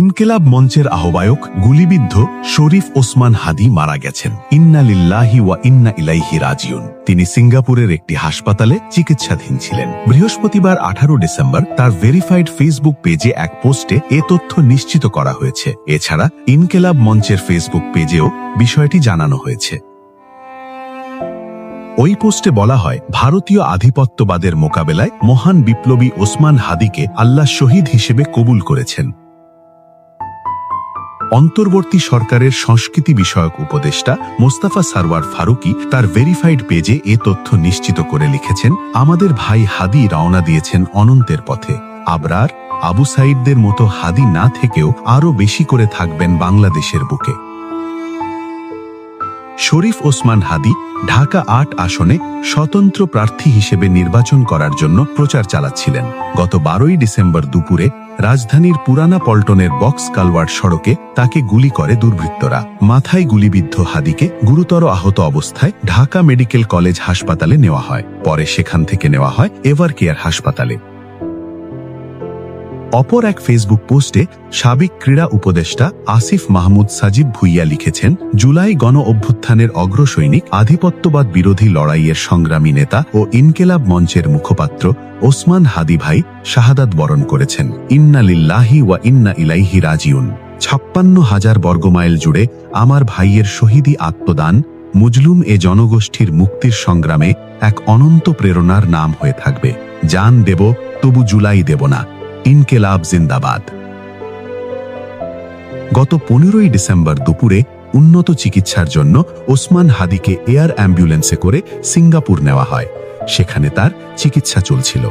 ইনকেলাব মঞ্চের আহ্বায়ক গুলিবিদ্ধ শরীফ ওসমান হাদি মারা গেছেন। ইন্না লিল্লাহি ওয়া ইন্না ইলাইহি রাজিউন। তিনি সিঙ্গাপুরের একটি হাসপাতালে চিকিৎসাধীন ছিলেন। বৃহস্পতিবার আঠারো ডিসেম্বর তার ভেরিফাইড ফেসবুক পেজে এক পোস্টে এ তথ্য নিশ্চিত করা হয়েছে। এছাড়া ইনকেলাব মঞ্চের ফেসবুক পেজেও বিষয়টি জানানো হয়েছে। ওই পোস্টে বলা হয়, ভারতীয় আধিপত্যবাদের মোকাবেলায় মহান বিপ্লবী ওসমান হাদিকে আল্লাহ শহীদ হিসেবে কবুল করেছেন। অন্তর্বর্তী সরকারের সংস্কৃতি বিষয়ক উপদেষ্টা মোস্তাফা সারওয়ার ফারুকি তার ভেরিফাইড পেজে এ তথ্য নিশ্চিত করে লিখেছেন, আমাদের ভাই হাদি রওনা দিয়েছেন অনন্তের পথে। আবরার, আবু সাইদদের মতো হাদি না থেকেও আরও বেশি করে থাকবেন বাংলাদেশের বুকে। শরীফ ওসমান হাদি ঢাকা আট আসনে স্বতন্ত্র প্রার্থী হিসেবে নির্বাচন করার জন্য প্রচার চালাচ্ছিলেন। গত বারোই ডিসেম্বর দুপুরে রাজধানীর পুরানা পল্টনের বক্স কালওয়ার্ড সড়কে তাকে গুলি করে দুর্বৃত্তরা। মাথায় গুলিবিদ্ধ হাদিকে গুরুতর আহত অবস্থায় ঢাকা মেডিকেল কলেজ হাসপাতালে নেওয়া হয়। পরে সেখান থেকে নেওয়া হয় এভার কেয়ার হাসপাতালে। অপর এক ফেসবুক পোস্টে সাবেক ক্রীড়া উপদেষ্টা আসিফ মাহমুদ সাজিব ভুইয়া লিখেছেন, জুলাই গণ অভ্যুত্থানের অগ্রসৈনিক, আধিপত্যবাদ বিরোধী লড়াইয়ের সংগ্রামী নেতা ও ইনকেলাব মঞ্চের মুখপাত্র ওসমান হাদি ভাই শাহাদাত বরণ করেছেন। ইন্না লিল্লাহি ওয়া ইন্না ইলাইহি রাজিউন। ছাপ্পান্ন হাজার বর্গমাইল জুড়ে আমার ভাইয়ের শহীদী আত্মদান মুজলুম এ জনগোষ্ঠীর মুক্তির সংগ্রামে এক অনন্ত প্রেরণার নাম হয়ে থাকবে। জান দেব, তবু জুলাই দেব না। ইনকেলাব জিন্দাবাদ। গত পনেরোই ডিসেম্বর দুপুরে উন্নত চিকিৎসার জন্য ওসমান হাদিকে এয়ার অ্যাম্বুলেন্সে করে সিঙ্গাপুর নেওয়া হয়। সেখানে তার চিকিৎসা চলছিল।